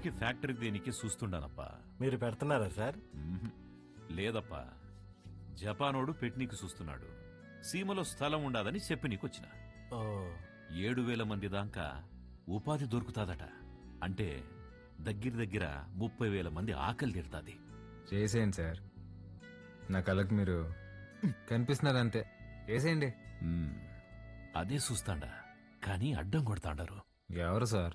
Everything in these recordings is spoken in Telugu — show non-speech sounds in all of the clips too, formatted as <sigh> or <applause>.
సీమకి ఫ్యాక్టరీ దేనికి చూస్తుండానప్పా. మీరు పెడుతున్నారా సార్. లేదప్పా. జపానోడు పెట్నీకి చూస్తున్నాడు. సీమలో స్థలం ఉండాదని చెప్పి నీకొచ్చిన. ఓ. ఏడు వేల మంది దాకా ఉపాధి దొరుకుతాదట. అంటే దగ్గర దగ్గర ముప్పై వేల మంది ఆకలి తీరుతాది. చేసేయండి సార్. నా కళ్ళకి మీరు కనిపిస్తున్నారు అంతే చేసేయండి. అదే చూస్తాండా. కానీ అడ్డం కొడతాండారు. ఎవరు సార్?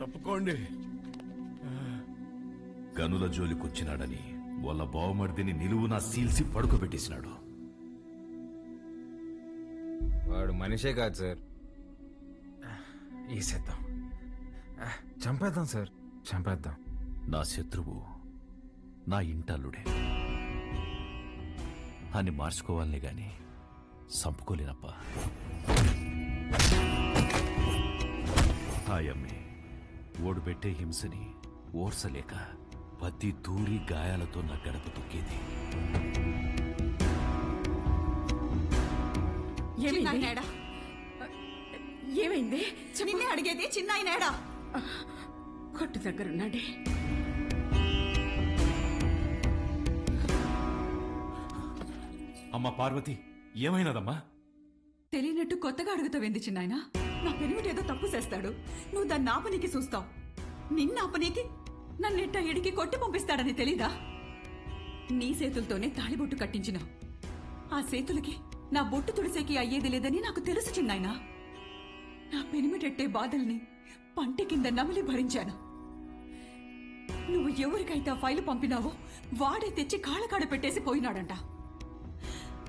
తప్పుకోండి. గనుల జోలికొచ్చినాడని వాళ్ళ బావమర్దిని నిలువునా సీల్సి పడుకోబెట్టేసినాడు. వాడు మనిషే కాదు సార్. వేసేద్దాం చంపేద్దాం సార్. చంపేద్దాం. నా శత్రువు నా ఇంటల్లుడే. అని మార్చుకోవాలనే గాని సంపుకోలేనప్పా. హాయమ్మే ఓడు పెట్టే హింసని ఓర్సలేక పత్తి తూరి గాయాలతో నా గడప తొక్కేది. ఏమైంది? చిన్నాయనేడా ఏమైంది? నిన్నే అడిగేది చిన్నాయనేడా కొట్టు దగ్గరున్నాడే. అమ్మ పార్వతి ఏమైనదమ్మా? తెలియనట్టు కొత్తగా అడుగుతావేంది చిన్నాయన? నా పెనిమిటేదో తప్పు చేస్తాడు. నువ్వు దాన్ని ఆపనీకి చూస్తావు. నిన్న ఆపనీకి నన్నెట్ట ఎడికి కొట్టి పంపిస్తాడని తెలీదా? నీ చేతులతోనే తాళిబొట్టు కట్టించిన. ఆ చేతులకి నా బొట్టు తుడిసేకి అయ్యేది లేదని నాకు తెలుసు చిన్నాయన. నా పెనిమిటెట్టే బాధల్ని పంట కింద నమిలి భరించాను. నువ్వు ఎవరికైతే ఆ ఫైలు పంపినావో వాడే తెచ్చి కాళ్ళకాడ పెట్టేసి పోయినాడంట.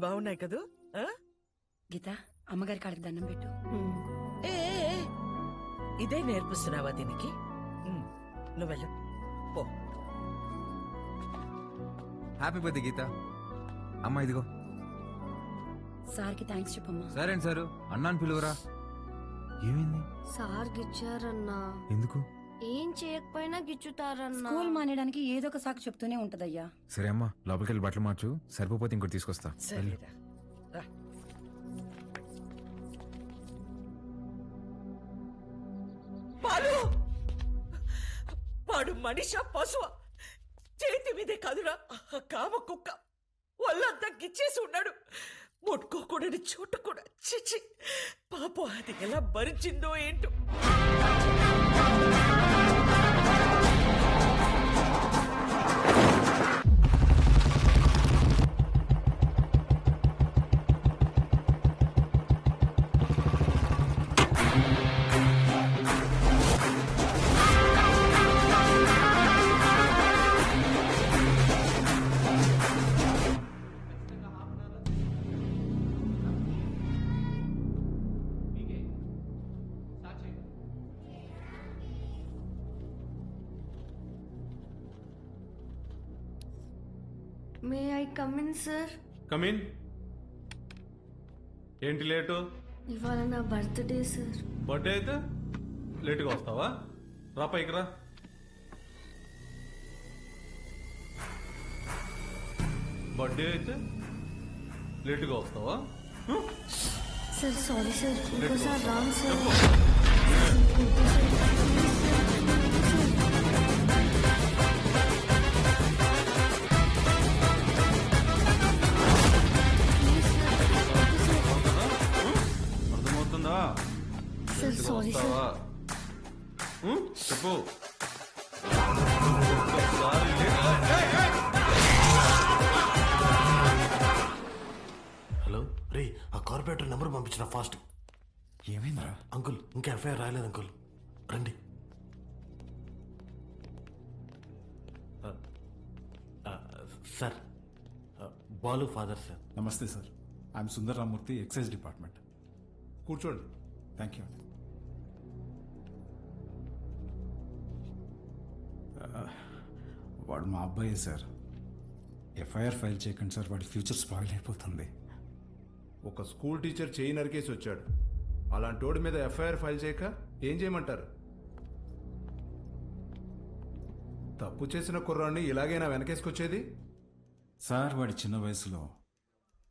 బాగున్నాయి కదూ? ఆ? గీత అమ్మగారి కాళ్ళకి దండం పెట్టు. ఏ ఏ, ఏ. ఇదే నేర్పిస్తున్నావా దీనికి? ఉమ్, నువ్వు వెళ్ళు. పో. Happy birthday Geetha. అమ్మ ఇదిగో. సార్కి థ్యాంక్స్ చెప్పమ్మా. సరే అండి సారు? అన్నాను పిలువరా? ఏమైంది? సార్ గిచ్చారన్నా ఎందుకు? ఏం చేయకపోయినా గిచ్చుతారన్నా. స్కూల్ మానేయడానికి ఏదో ఒక సాకు చెప్తూనే ఉంటదయ్యా. సరే అమ్మా లోపలికి వెళ్ళి బట్టలు మార్చు. సరిపోతే ఇంకోటి తీసుకొస్తా. వెళ్ళు. సరేరా రా. పాలు వాడు మనిష పశువ? చేతి మీదే కాదురా ఆ కామ కుక్క. ఒళ్ళంతా గిచ్చేసి ఉన్నాడు. ముట్టుకోకూడని చోటు కూడా. చిచి పాపం అది ఎలా భరించిందో ఏంటో. May I come in sir come in ఏంటి లేటు? ఇవాళ నా బర్త్డే సార్ బర్త్డే అయితే లేటుగా వస్తావా? రా పైకి రా. బర్త్డే అయితే లేటుగా వస్తావా? సార్ సారీ సార్ ఇంకోసారి రాంగ్ సార్ చెప్పు! హలో రే ఆ కార్పొరేటర్ నెంబర్ పంపించిన ఫాస్ట్. ఏమైందిరా? అంకుల్ ఇంకా ఎఫ్ఐఆర్ రాయలేదు అంకుల్. రండి. Sir Balu father sir. నమస్తే sir. I'm Sundar Ramurthy excise department. కూర్చోండి. థ్యాంక్ యూ వాడు మా అబ్బాయే సార్. ఎఫ్ఐఆర్ ఫైల్ చేయకండి సార్ వాడి ఫ్యూచర్ స్పాయిల్ అయిపోతుంది. ఒక స్కూల్ టీచర్ చేయి నరికేసి వచ్చాడు. అలాంటి వాడి మీద ఎఫ్ఐఆర్ ఫైల్ చేయక ఏం చేయమంటారు? తప్పు చేసిన కుర్రాన్ని ఇలాగైనా వెనకేసుకొచ్చేది? సార్ వాడి చిన్న వయసులో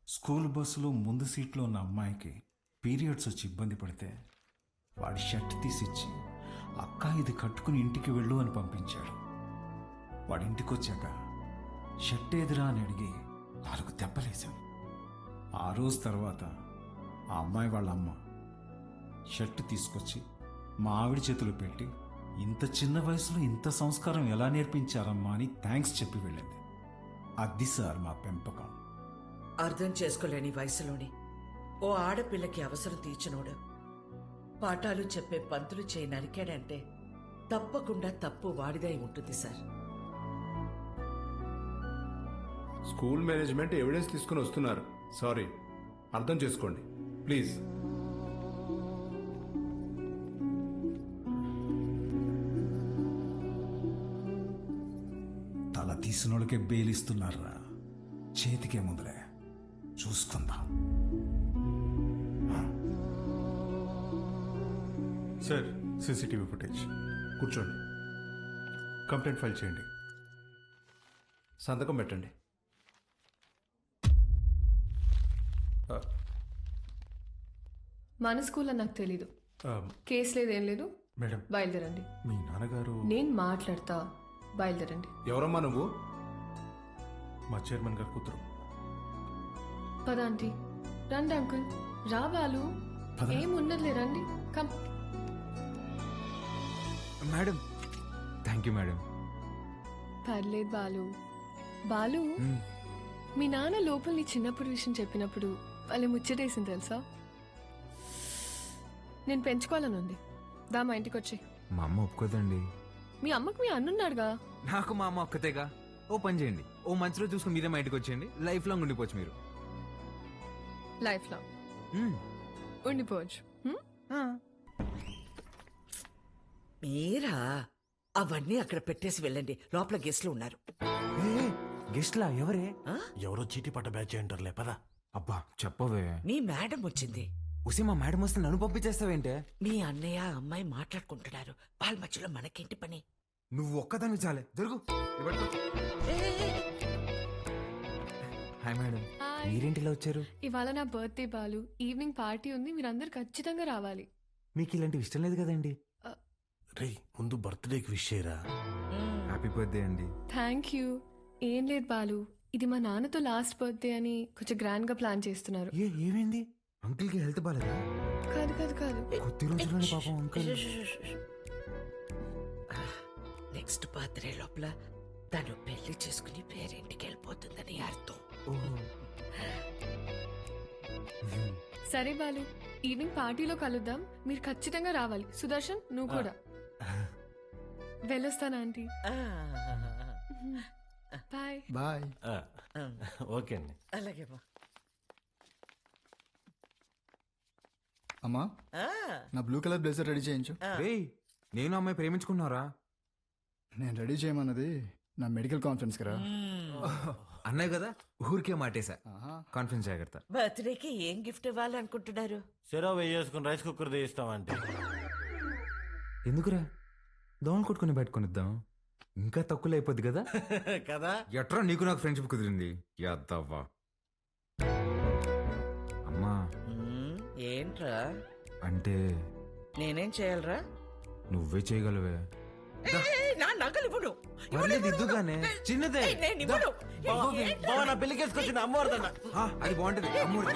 స్కూల్ బస్సులో ముందు సీట్లో ఉన్న అమ్మాయికి పీరియడ్స్ వచ్చి ఇబ్బంది పడితే వాడి షర్ట్ తీసిచ్చి అక్క ఇది కట్టుకుని ఇంటికి వెళ్ళు అని పంపించాడు. వాడింటికొచ్చాక ఇంటికి షర్ట్ ఎదురా అని అడిగి నాలుగు దెబ్బలేశాను. ఆ రోజు తర్వాత ఆ అమ్మాయి వాళ్ళ అమ్మ షర్ట్ తీసుకొచ్చి మా ఆవిడ చేతిలో పెట్టి ఇంత చిన్న వయసులో ఇంత సంస్కారం ఎలా నేర్పించారమ్మా అని థ్యాంక్స్ చెప్పి వెళ్ళింది. అది సార్ మా పెంపకం. అర్థం చేసుకోలేని వయసులోని ఓ ఆడపిల్లకి అవసరం తీర్చినోడు పాఠాలు చెప్పే పంతులు చేయి నరికాడంటే తప్పకుండా తప్పు వాడిదై ఉంటుంది సార్. స్కూల్ మేనేజ్మెంట్ ఎవిడెన్స్ తీసుకుని వస్తున్నారు. సారీ అర్థం చేసుకోండి. ప్లీజ్. తల తీసినోళ్ళకే బెయిలిస్తున్నారా చేతికే ముందులే. చూసుకుందాం. Sir CCTV footage. కూర్చోండి. కంప్లైంట్ ఫైల్ చేయండి. సంతకం పెట్టండి. మన స్కూల్లో నాకు తెలీదు. కేసు లేదు ఏం లేదు. మేడం. బయలుదేరండి. మీ నాన్నగారు నేను మాట్లాడతా. బయలుదేరండి. ఎవరమ్మా నువ్వు? మా చైర్మన్ గారు కూతురు. పద ఆంటీ. రండి అంకుల్. రా బాలు. ఏం ఉన్నదిలే రండి. Come. Madam. Thank you madam. పర్లేదు బాలు. బాలు మీ నాన్న లోపల నీ చిన్నప్పుడు విషయం చెప్పినప్పుడు వాళ్ళు ముచ్చటేసింది తెలుసా? నేను పెంచుకోవాలని ఉంది. దా మా ఇంటికి వచ్చి మా అమ్మ ఒప్పుకోదండి. మీ అమ్మకు మీ అన్నున్నాడుగా నాకు మా అమ్మ ఒక్కతేగా. ఓ పని చేయండి. ఓ మంచిలో చూసుకుని మీరే మా ఇంటికి వచ్చేయండి. లైఫ్ లాంగ్ ఉండిపోవచ్చు మీరు. లైఫ్లో మ్మ్. ఉండిపోవచ్చు. హ్మ్? మీరా? అవన్నీ అక్కడ పెట్టేసి వెళ్ళండి. లోపల గెస్ట్లు ఉన్నారు. గెస్ట్లా? ఎవరే? ఎవరో చీటీ పట్ట బ్యాచ్ అంటారులే పదా. అబ్బా చెప్పవే. మీ మేడం వచ్చింది. ఉసి మా మేడం వస్తే నన్ను పంపించేస్తావేంటే? మీ అన్నయ్య అమ్మాయి మాట్లాడుకుంటున్నారు. వాళ్ళ మధ్యలో మనకేంటి పని? నువ్వు ఒక్కదాన్ని చాలే. జరుగు. Hi madam. హాయ్. మీరేంటిలా వచ్చారు? ఇవాళ నా బర్త్డే బాలు. ఈవినింగ్ పార్టీ ఉంది మీరందరూ ఖచ్చితంగా రావాలి. మీకు ఇలాంటివి ఇష్టం లేదు కదండి? రే ముందు బర్త్డేకి విష్ చేయరా? హ్యాపీ బర్త్డే అండి. Thank you. ఏం లేదు బాలు. ఇది మా నాన్నతో లాస్ట్ బర్త్డే అని కొంచెం గ్రాండ్గా ప్లాన్ చేస్తున్నారు. ఏ ఏమైంది? అంకుల్కి హెల్త్ బాగాలేదా కాదు కాదు కాదు. కొద్ది రోజుల్లోనే పాపం అంకుల్. నెక్స్ట్ బర్త్డే లోపల తను పెళ్ళి చేసుకుని పేరింటికి వెళ్ళిపోతుందని అర్థం. సరే బాలు ఈవినింగ్ పార్టీలో కలుద్దాం. మీరు ఖచ్చితంగా రావాలి. సుదర్శన్ నువ్వు కూడా. వెళ్ళొస్తాను ఆంటీ? బాయ్. బాయ్. ఓకే అండి. అలాగే బా. అమ్మా నా బ్లూ కలర్ బ్లేజర్ రెడీ చేయించు. రేయ్ నేను అమ్మాయి ప్రేమించుకున్నారా? నేను రెడీ చేయమన్నది నా మెడికల్ కాన్ఫరెన్స్ కదా అన్నయ్య కదా? ఊరికే మాటేశా. కాన్ఫిడెన్స్ జాగ్రత్త. బర్త్డేకి ఏం గిఫ్ట్ ఇవ్వాలనుకుంటున్నారు? సెరవ్ వేసుకుని రైస్ కుక్కర్ తీస్తామంటే. ఎందుకురా? దోమలు కొట్టుకుని పెట్టుకునిద్దాం ఇంకా తక్కువ అయిపోద్ది కదా? <laughs> కదా? ఎట్రా నీకు నాకు ఫ్రెండ్షిప్ కుదిరింది? యాదవ్వా అమ్మా. మ్మ్, ఏంట్రా? అంటే? నేనేం చేయాలరా? నువ్వే చేయగలవే. ఏయ్, నా నగలు ఇవ్వను. ఇవ్వను, పర్లేదు ఇవ్వను, ఇద్దుగానే. ఇవ్వను. చిన్నదే. ఏయ్, నేను ఇవ్వను. దా. ఏయ్, ఏంట్రా? బావ నా పెళ్ళికేసుకొచ్చిన అమ్మవారిదన్న. ఆ, అది బాగుంటది. అమ్మూరి